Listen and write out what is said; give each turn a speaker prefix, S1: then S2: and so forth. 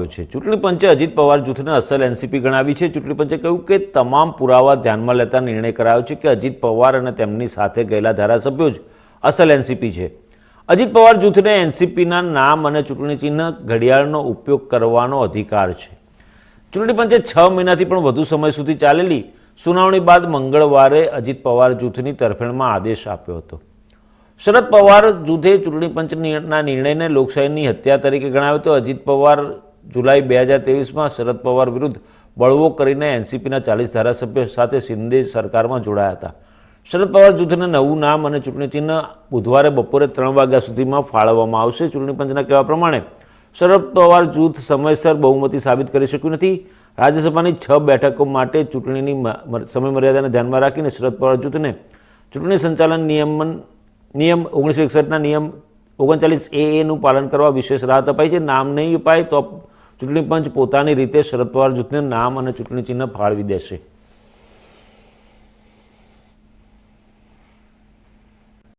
S1: આપ્યો છે. ચૂંટણી પંચે અજીત પવાર જૂથને અસલ એનસીપી ગણાવી છે. ચૂંટણી પંચે કહ્યું કે તમામ પુરાવા ધ્યાનમાં લેતા નિર્ણય કરાયો છે કે અજીત પવાર અને તેમની સાથે ગયેલા ધારાસભ્યો જ અસલ એનસીપી છે. અજીત પવાર જૂથને એનસીપીના નામ અને ચૂંટણી ચિહ્ન ઘડિયાળનો ઉપયોગ કરવાનો અધિકાર છે. ચૂંટણી પંચે છ મહિનાથી પણ વધુ સમય સુધી ચાલેલી સુનાવણી બાદ મંગળવારે અજીત પવાર જૂથની તરફેણમાં આદેશ આપ્યો હતો. શરદ પવાર જૂથે ચૂંટણી પંચના નિર્ણયને લોકશાહીની હત્યા તરીકે ગણાવ્યો તો અજીત પવાર જુલાઈ બે હજાર ત્રેવીસમાં શરદ પવાર વિરુદ્ધ બળવો કરીને એનસીપીના ચાલીસ ધારાસભ્યો સાથે શિંદે સરકારમાં જોડાયા હતા. શરદ પવાર જૂથને નવું નામ અને ચૂંટણી ચિહ્ન બુધવારે બપોરે ત્રણ વાગ્યા સુધીમાં ફાળવવામાં આવશે. ચૂંટણી પંચના કહેવા પ્રમાણે શરદ પવાર જૂથ સમયસર બહુમતી સાબિત કરી શક્યું નથી. રાજ્યસભાની છ બેઠકો માટે ચૂંટણીની સમયમર્યાદાને ધ્યાનમાં રાખીને શરદ પવાર જૂથને ચૂંટણી સંચાલન નિયમન નિયમ ઓગણીસો એકસઠના નિયમ ઓગણચાલીસ એ એનું પાલન કરવા વિશેષ રાહત અપાઈ છે. નામ નહીં અપાય તો ચૂંટણી પંચ પોતાની રીતે શરદ પવાર જૂથને નામ અને ચૂંટણી ચિહ્ન ફાળવી દેશે.